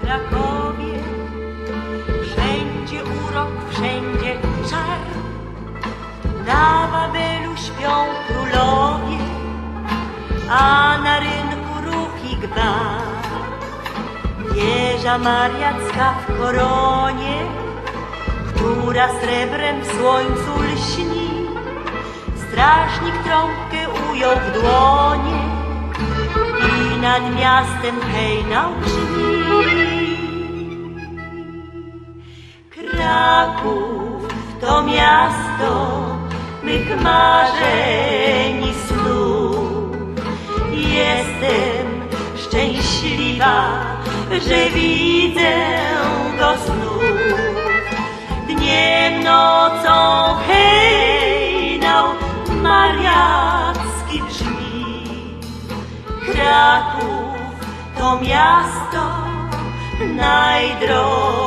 Krakowie. Wszędzie urok, wszędzie czar. Na Babelu śpią królowie, a na rynku ruch i gwa. Wieża Mariacka w koronie, która srebrem w słońcu lśni. Strażnik trąbkę ujął w dłonie i nad miastem hejnał brzmi. Kraków to miasto mych marzeń i snów. Jestem szczęśliwa, że widzę go znów. Dniem, nocą hejnał mariacki brzmi. Kraków to miasto najdroższe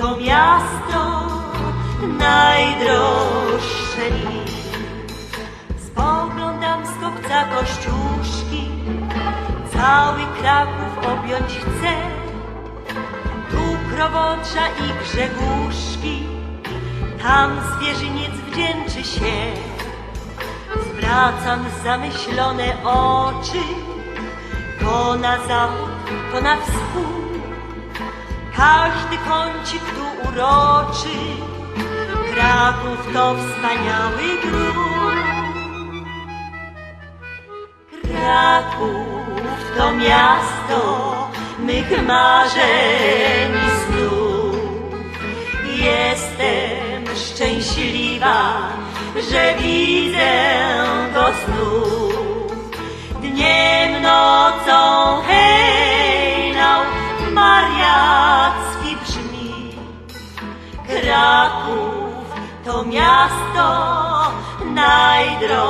to miasto najdroższe mi. Spoglądam z kopca kościuszki, cały Kraków objąć chcę. Tu krowodrza i grzegórzki, tam zwierzyniec wdzięczy się. Zwracam zamyślone oczy, to na zachód, to na wschód. Każdy kącik tu uroczy, Kraków to wspaniały gród. Kraków to miasto mych marzeń i snów. Jestem szczęśliwa, że widzę go znów. Najdroższe